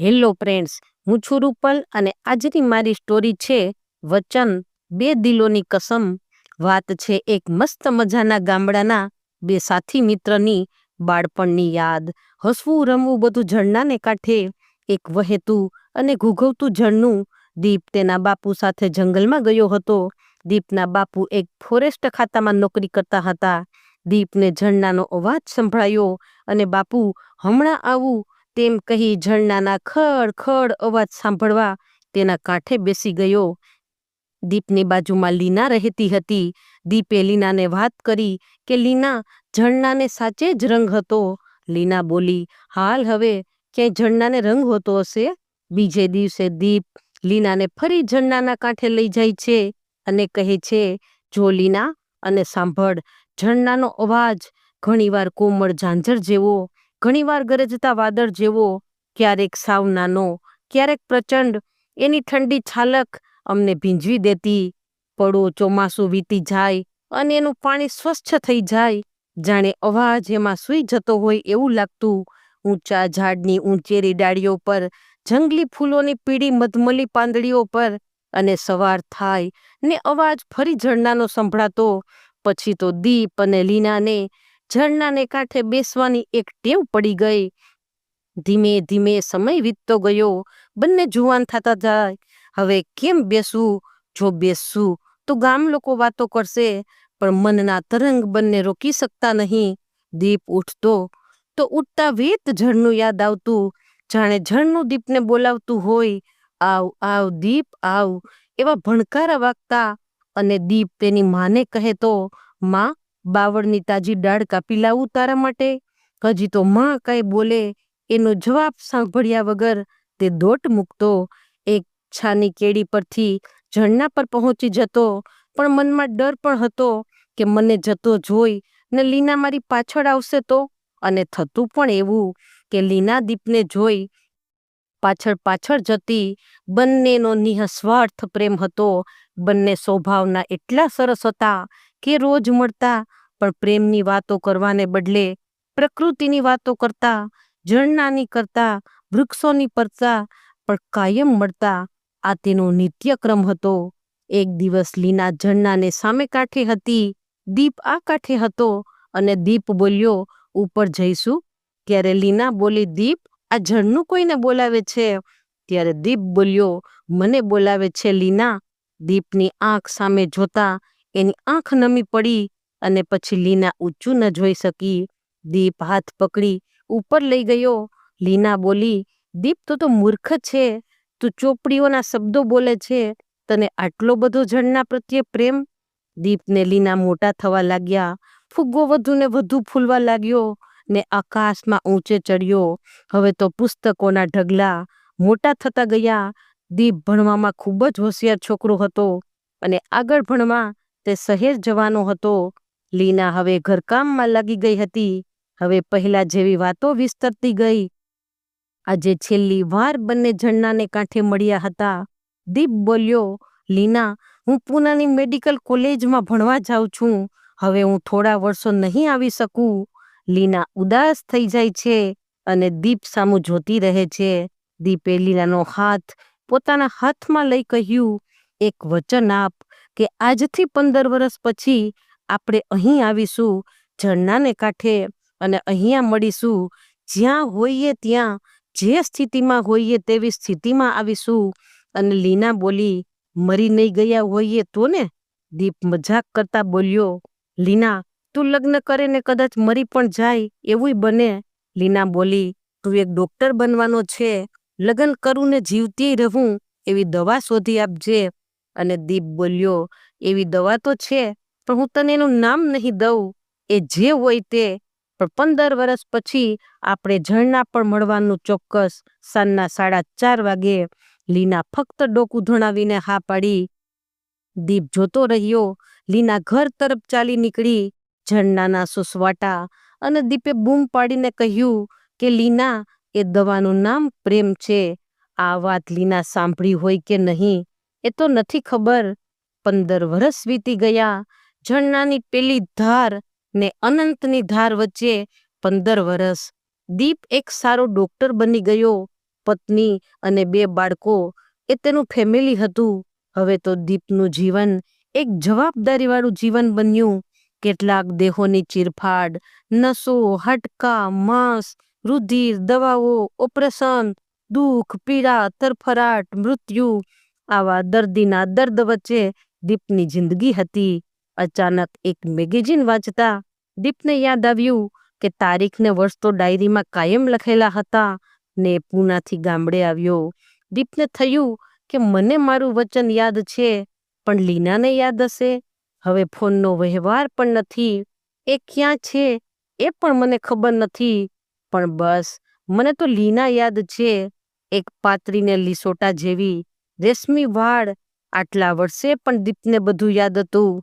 Hello friends, હું છું રૂપલ અને આજની મારી સ્ટોરી છે વચન, બે દિલોની કસમ. વાત છે એક મસ્ત મજાના ગામડાના બે સાથી મિત્રની બાળપણની યાદ. હસવું, રમવું બધું ઝરણાને કાંઠે એક વહેતું અને ઘૂઘવતું ઝરણું. દીપ તેના બાપુ સાથે જંગલમાં ગયો હતો. દીપના બાપુ એક ફોરેસ્ટ ખાતામાં નોકરી કરતા હતા. દીપને ઝરણાનો અવાજ સંભળાયો અને બાપુ, હમણાં આવું તેમ કહી ઝરણાના ખડ ખડ અવાજ સાંભળવા તેના કાંઠે બેસી ગયો. દીપની બાજુમાં લીના રહેતી હતી. દીપે લીનાને વાત કરી કે, લીના, ઝરણાને સાચે જ રંગ હતો. લીના બોલી, હાલ હવે ક્યાંય ઝરણાને રંગ હોતો હશે? બીજે દિવસે દીપ લીનાને ફરી ઝરણાના કાંઠે લઈ જાય છે અને કહે છે, જો લીના, અને સાંભળ, ઝરણાનો અવાજ ઘણીવાર કોમળ ઝાંઝર જેવો ઘણીવાર ગરજતા વાદળ જેવો ક્યારેક સાવ નાનો, ક્યારેક પ્રચંડ, એની ઠંડી છાલક અમને ભીંજવી દેતી. પડો ચોમાસું વીતી જાય અને એનું પાણી સ્વચ્છ થઈ જાય. જાણે અવાજ એમાં સૂઈ જતો હોય એવું લાગતું. ઊંચા ઝાડની ઊંચેરી ડાળીઓ પર, જંગલી ફૂલોની પીળી મધમલી પાંદડીઓ પર અને સવાર થાય ને અવાજ ફરી ઝરણાનો સંભળાતો. પછી તો દીપ અને લીનાને ઝરણાને કાંઠે બેસવાની એક ટેવ પડી ગઈ. ધીમે ધીમે સમય વીતતો ગયો. બંને જુવાન થતા જાય. હવે કેમ બેસવું જો બેસવું તો ગામ લોકો વાતો કરશે, પણ મનના તરંગ બંને રોકી શકતા નહીં. દીપ ઉઠતો તો ઉઠતા વેત ઝરનું યાદ આવતું. જાણે ઝરનું દીપને બોલાવતું હોય. આવ આવ, દીપ, આવ, એવા ભણકારા વાગતા અને દીપ તેની માને કહે તો, માં બાવળની તાજી ડાળ કાપી લાવું તારા માટે? હજી તો માં કાંઈ બોલે, એનો જવાબ સાંભળ્યા વગર તે દોટ મૂકતો. એક છાની કેડી પરથી ઝરણા પર પહોંચી જતો, પણ મનમાં ડર પણ હતો કે મને જતો જોઈ ને લીના મારી પાછળ આવશે તો? અને થતું પણ એવું કે લીના દીપને જોઈ પાછળ પાછળ જતી બંનેનો નિઃસ્વાર્થ પ્રેમ હતો. બંને સ્વભાવના એટલા સરસ હતા કે રોજ મળતા, પણ પ્રેમની વાતો કરવાને બદલે પ્રકૃતિની વાતો કરતા, ઝરણાની કરતા, વૃક્ષોની પરતા, પણ કાયમ મળતા. આ તેનો નિત્યક્રમ હતો. એક દિવસ લીના ઝરણાને સામે કાંઠે હતી. દીપ આ કાંઠે હતો અને દીપ બોલ્યો, ઉપર જઈશું? ત્યારે લીના બોલી, દીપ આ ઝરનું કોઈને બોલાવે છે? ત્યારે દીપ બોલ્યો, મને બોલાવે છે, લીના. દીપની આંખ સામે જોતા એની આંખ નમી પડી અને પછી લીના ઊંચું ન જોઈ શકી. દીપ હાથ પકડી ઉપર લઈ ગયો. લીના બોલી, દીપ, તો તો મૂર્ખ છે. તું ચોપડીઓના શબ્દો બોલે છે. તને આટલો બધો જળના પ્રત્યે પ્રેમ? દીપને લીના મોટા થવા લાગ્યા. ફુગ્ગો વધુ ને વધુ ફૂલવા લાગ્યો. ને આકાશમાં ઊંચે ચડ્યો હવે તો પુસ્તકોના ઢગલા મોટા થતા ગયા. દીપ ભણવામાં ખૂબ જ હોશિયાર છોકરો હતો અને આગળ ભણવા તે શહેર જવાનો હતો. લીના હવે ઘરકામમાં લાગી ગઈ હતી. હવે પહેલા જેવી વાતો વિસ્તરતી ગઈ. આજે છેલ્લી વાર બંને ઝરણાને કાંઠે મળ્યા હતા. દીપ બોલ્યો, લીના, હું પૂનાની મેડિકલ કોલેજમાં ભણવા જાઉં છું. હવે હું થોડા વર્ષો નહીં આવી શકું. લીના ઉદાસ થઈ જાય છે અને દીપ સામું જોતી રહે છે. દીપે લીલાનો હાથ પોતાના હાથમાં લઈ કહ્યું, એક વચન આપ કે આજથી પંદર વર્ષ પછી આપણે અહીં આવીશું, ઝરણાને કાંઠે અને અહીંયા મળીશું. જ્યાં હોઈએ ત્યાં જે સ્થિતિમાં હોઈએ તેવી સ્થિતિમાં આવીશું. અને લીના બોલી, મરી નહીં ગયા હોઈએ તો ને? દીપ મજાક કરતા બોલ્યો, લીના તું લગ્ન કરે ને કદાચ મરી પણ જાય, એવું બને. લીના બોલી, તું એક ડોક્ટર બનવાનો છે. લગ્ન કરું ને જીવતી રહું, એવી દવા શોધી આપજે. અને દીપ બોલ્યો, એવી દવા તો છે, પણ હું તને એનું નામ નહીં દઉં. એ જે હોય તે. પણ પંદર વર્ષ પછી આપણે ઝરણા પણ મળવાનું ચોક્કસ. સાંજના સાડા ચાર વાગે લીના ફક્ત ડોકું ધણાવીને હા પાડી. દીપ જોતો રહ્યો. લીના ઘર તરફ ચાલી નીકળી. ઝરણાના સુસવાટા અને દીપે બૂમ પાડીને કહ્યું કે, લીના, એ દવાનું નામ પ્રેમ છે. આ વાત લીના સાંભળી હોય કે નહીં, એ તો નથી ખબર. પંદર વર્ષ વીતી ગયા. ઝરણાની પેલી ધાર ને અનંતની ધાર વચ્ચે પંદર વર્ષ દીપ એક સારો ડોક્ટર બની ગયો. પત્ની અને બે બાળકો, એ તેનું ફેમિલી હતું. હવે તો દીપનું જીવન એક જવાબદારીવાળું જીવન બન્યું. કેટલાક દેહોની ચીરફાડ, નસો, હાડકા, માંસ, રુધિર, દવાઓ, ઓપરેશન, દુઃખ, પીડા, તરફરાટ, મૃત્યુ, આવા દર્દીના દર્દ વચ્ચે દીપની જિંદગી હતી. અચાનક એક મેગેઝિન વાંચતા દીપને યાદ આવ્યું કે તારીખને વર્ષ તો ડાયરીમાં કાયમ લખેલા હતા ને પૂનાથી ગામડે આવ્યો. દીપને થયું કે મને મારું વચન યાદ છે, પણ લીનાને યાદ હશે? હવે ફોનનો વ્યવહાર પણ નથી. એ ક્યાં છે? એ પણ મને ખબર નથી. પણ બસ, મને તો લીના યાદ છે. એક પાત્રીને લીસોટા જેવી રેશમી વાળ આટલા વર્ષે પણ દીપને બધું યાદ હતું.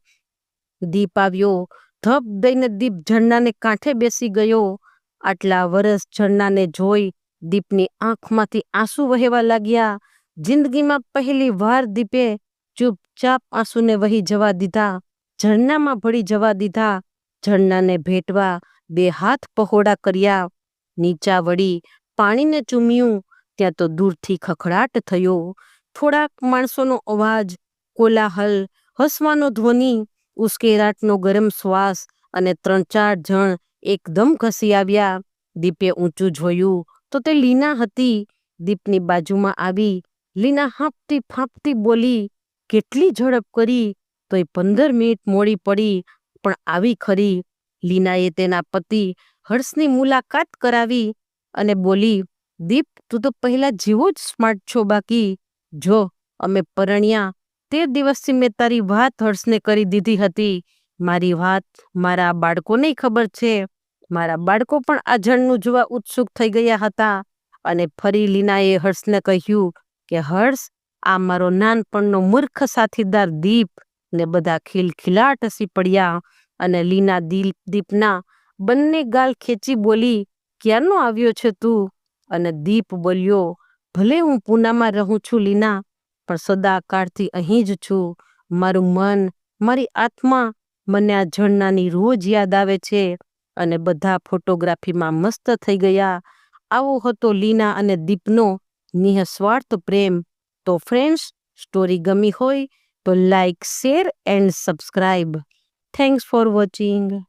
દીપ આવ્યો, ધપ દઈને દીપ ઝરણાને કાંઠે બેસી ગયો. આટલા વરસ ઝરણાને જોઈ દીપની આંખમાંથી આંસુ વહેવા લાગ્યા. જિંદગીમાં પહેલી વાર દીપે ચૂપચાપ આંસુને વહી જવા દીધા. ઝરણામાં ભળી જવા દીધા. ઝરણાને ભેટવા બે હાથ પહોળા કર્યા. નીચા વળી પાણીને ચૂમ્યું. ત્યાં તો દૂરથી ખખડાટ થયો. થોડાક માણસોનો અવાજ, કોલાહલ, હસવાનો ધ્વનિ, ઉશ્કેરાટનો ગરમ શ્વાસ અને ત્રણ ચાર જણ એકદમ ઘસી આવ્યા. દીપે ઊંચું જોયું તો તે લીના હતી. દીપની બાજુમાં આવી લીના હાંફતી ફાંફતી બોલી, કેટલી ઝડપ કરી તોય પંદર મિનિટ મોડી પડી, પણ આવી ખરી. લીનાએ તેના પતિ હર્ષની મુલાકાત કરાવી અને બોલી, દીપ, તું તો પહેલા જેવો જ સ્માર્ટ છો બાકી. જો, અમે પરણ્યા, તે દિવસથી મેં તારી વાત હર્ષને કરી દીધી હતી. મારી વાત મારા બાળકોને ખબર છે. મારા બાળકો પણ આ જણનું જોવા ઉત્સુક થઈ ગયા હતા. અને ફરી લીનાએ હર્ષને કહ્યું કે, હર્ષ, આ મારો નાનપણનો મૂર્ખ સાથીદાર દીપ ને બધા ખિલખિલાટ હસી પડ્યા અને લીના દીપ દીપના બંને ગાલ ખેંચી બોલી, ક્યારનો આવ્યો છે તું? અને દીપ બોલ્યો, ભલે હું પૂનામાં રહું છું લીના, પણ સદાકાળથી અહીં જ છું. મારું મન, મારી આત્મા મને આ ઝરણાની રોજ યાદ આવે છે. અને બધા ફોટોગ્રાફીમાં મસ્ત થઈ ગયા. આવો હતો લીના અને દીપનો નિઃસ્વાર્થ પ્રેમ. તો ફ્રેન્ડ્સ, સ્ટોરી ગમી હોય So like, share and subscribe. Thanks for watching.